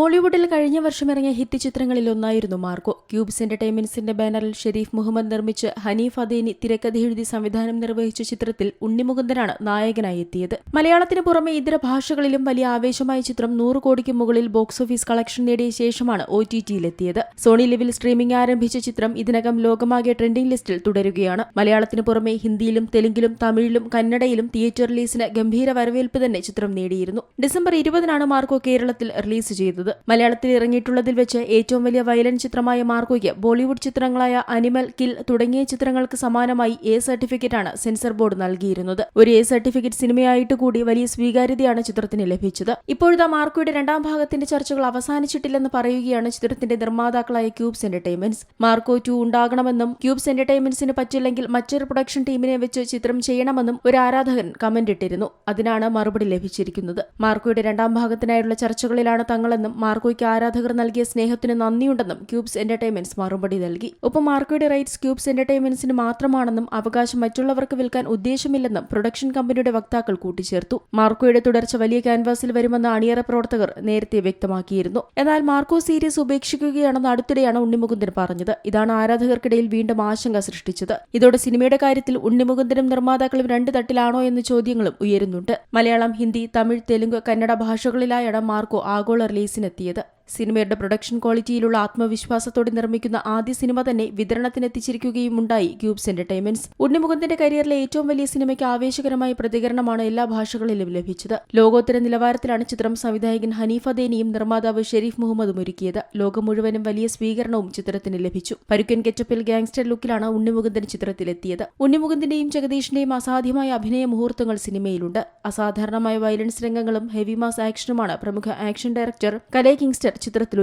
മോളിവുഡിൽ കഴിഞ്ഞ വർഷം ഇറങ്ങിയ ഹിറ്റ് ചിത്രങ്ങളിൽ ഒന്നായിരുന്നു മാർക്കോ. ക്യൂബ്സ് എന്റർടൈൻമെന്റ്സിന്റെ ബാനറിൽ ഷെരീഫ് മുഹമ്മദ് നിർമ്മിച്ച് ഹനീഫ് അദേനി തിരക്കഥ എഴുതി സംവിധാനം നിർവഹിച്ച ചിത്രത്തിൽ ഉണ്ണിമുകുന്ദനാണ് നായകനായി എത്തിയത്. മലയാളത്തിന് പുറമെ ഇതര ഭാഷകളിലും വലിയ ആവേശമായ ചിത്രം നൂറ് കോടിക്ക് മുകളിൽ ബോക്സ് ഓഫീസ് കളക്ഷൻ നേടിയ ശേഷമാണ് ഒ ടി ടിയിലെത്തിയത് സോണി ലിവിൽ സ്ട്രീമിംഗ് ആരംഭിച്ച ചിത്രം ഇതിനകം ലോകമാകെ ട്രെൻഡിംഗ് ലിസ്റ്റിൽ തുടരുകയാണ്. മലയാളത്തിന് പുറമെ ഹിന്ദിയിലും തെലുങ്കിലും തമിഴിലും കന്നഡയിലും തിയേറ്റർ റിലീസിന് ഗംഭീര വരവേൽപ്പ് തന്നെ ചിത്രം നേടിയിരുന്നു. ഡിസംബർ ഇരുപതിനാണ് മാർക്കോ കേരളത്തിൽ റിലീസ് ചെയ്തത്. മലയാളത്തിൽ ഇറങ്ങിയിട്ടുള്ളതിൽ വെച്ച് ഏറ്റവും വലിയ വയലൻ ചിത്രമായ മാർക്കോയ്ക്ക് ബോളിവുഡ് ചിത്രങ്ങളായ അനിമൽ കിൽ തുടങ്ങിയ ചിത്രങ്ങൾക്ക് സമാനമായി എ സർട്ടിഫിക്കറ്റാണ് സെൻസർ ബോർഡ് നൽകിയിരുന്നത്. ഒരു എ സർട്ടിഫിക്കറ്റ് സിനിമയായിട്ട് കൂടി വലിയ സ്വീകാര്യതയാണ് ചിത്രത്തിന് ലഭിച്ചത്. ഇപ്പോഴത്തെ മാർക്കോയുടെ രണ്ടാം ഭാഗത്തിന്റെ ചർച്ചകൾ അവസാനിച്ചിട്ടില്ലെന്ന് പറയുകയാണ് ചിത്രത്തിന്റെ നിർമ്മാതാക്കളായ ക്യൂബ്സ് എന്റർടൈൻമെന്റ്സ്. മാർക്കോ ടു ഉണ്ടാകണമെന്നും ക്യൂബ്സ് എന്റർടൈൻമെന്റ്സിന് പറ്റില്ലെങ്കിൽ മറ്റൊരു പ്രൊഡക്ഷൻ ടീമിനെ വെച്ച് ചിത്രം ചെയ്യണമെന്നും ഒരു ആരാധകൻ കമന്റ് ഇട്ടിരുന്നു അതിനാണ് മറുപടി ലഭിച്ചിരിക്കുന്നത്. മാർക്കോയുടെ രണ്ടാം ഭാഗത്തിനായുള്ള ചർച്ചകളിലാണ് തങ്ങളെന്നും മാർക്കോയ്ക്ക് ആരാധകർ നൽകിയ സ്നേഹത്തിന് നന്ദിയുണ്ടെന്നും ക്യൂബ്സ് എന്റർടൈൻമെന്റ്സ് മറുപടി നൽകി. ഒപ്പം മാർക്കോയുടെ റൈറ്റ്സ് ക്യൂബ്സ് എന്റർടൈൻമെന്റ്സിന് മാത്രമാണെന്നും അവകാശം മറ്റുള്ളവർക്ക് വിൽക്കാൻ ഉദ്ദേശമില്ലെന്നും പ്രൊഡക്ഷൻ കമ്പനിയുടെ വക്താക്കൾ കൂട്ടിച്ചേർത്തു. മാർക്കോയുടെ തുടർച്ച വലിയ ക്യാൻവാസിൽ വരുമെന്ന് അണിയറ പ്രവർത്തകർ നേരത്തെ വ്യക്തമാക്കിയിരുന്നു. എന്നാൽ മാർക്കോ സീരീസ് ഉപേക്ഷിക്കുകയാണെന്ന് അടുത്തിടെയാണ് ഉണ്ണിമുകുന്ദൻ പറഞ്ഞത്. ഇതാണ് ആരാധകർക്കിടയിൽ വീണ്ടും ആശങ്ക സൃഷ്ടിച്ചത്. ഇതോടെ സിനിമയുടെ കാര്യത്തിൽ ഉണ്ണിമുകുന്ദനും നിർമ്മാതാക്കളും രണ്ട് തട്ടിലാണോ എന്ന ചോദ്യങ്ങളും ഉയരുന്നുണ്ട്. മലയാളം ഹിന്ദി തമിഴ് തെലുങ്ക് കന്നഡ ഭാഷകളിലായാണ് മാർക്കോ ആഗോള റിലീസിനെത്തിയത് സിനിമയുടെ പ്രൊഡക്ഷൻ ക്വാളിറ്റിയിലുള്ള ആത്മവിശ്വാസത്തോടെ നിർമ്മിക്കുന്ന ആദ്യ സിനിമ തന്നെ വിതരണത്തിനെത്തിച്ചിരിക്കുകയും ഉണ്ടായി ക്യൂബ്സ് എന്റർടൈൻമെന്റ്സ്. ഉണ്ണിമുകുന്ദന്റെ കരിയറിലെ ഏറ്റവും വലിയ സിനിമയ്ക്ക് ആവേശകരമായ പ്രതികരണമാണ് എല്ലാ ഭാഷകളിലും ലഭിച്ചത്. ലോകോത്തര നിലവാരത്തിലാണ് ചിത്രം സംവിധായകൻ ഹനീഫ ദേനിയും നിർമ്മാതാവ് ഷെരീഫ് മുഹമ്മദും ഒരുക്കിയത്. ലോകം മുഴുവനും വലിയ സ്വീകരണവും ചിത്രത്തിന് ലഭിച്ചു. പരുക്കൻ കെച്ചപ്പിൽ ഗാങ്സ്റ്റർ ലുക്കിലാണ് ഉണ്ണിമുകുന്ദൻ ചിത്രത്തിലെത്തിയത്. ഉണ്ണിമുകുന്ദന്റെയും ജഗദീഷിന്റെയും അസാധ്യമായ അഭിനയ മുഹൂർത്തങ്ങൾ സിനിമയിലുണ്ട്. അസാധാരണമായ വയലൻസ് രംഗങ്ങളും ഹെവി മാസ് ആക്ഷനുമാണ് പ്രമുഖ ആക്ഷൻ ഡയറക്ടർ കലേ കിങ്സ്റ്റർ ചിത്രത്തിൽ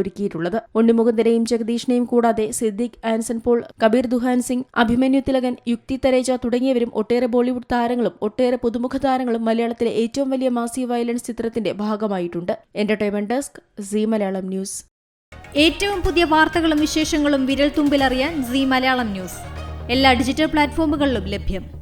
ഉണ്ണിമുകുന്ദരെയും ജഗദീഷിനെയും കൂടാതെ സിദ്ദിഖ് ആൻസൺ പോൾ കബീർ ദുഹാൻ സിംഗ് അഭിമന്യു തിലകൻ യുക്തി തരേജ തുടങ്ങിയവരും ഒട്ടേറെ ബോളിവുഡ് താരങ്ങളും ഒട്ടേറെ പുതുമുഖ താരങ്ങളും മലയാളത്തിലെ ഏറ്റവും വലിയ മാസി വയലൻസ് ചിത്രത്തിന്റെ ഭാഗമായിട്ടുണ്ട്. Entertainment desk C Malayalam news ഏറ്റവും പുതിയ വാർത്തകളും വിശേഷങ്ങളും വിരൽ തുമ്പിലറിയാൻ സി മലയാളം ന്യൂസ് എല്ലാ ഡിജിറ്റൽ പ്ലാറ്റ്ഫോമുകളിലും ലഭ്യം.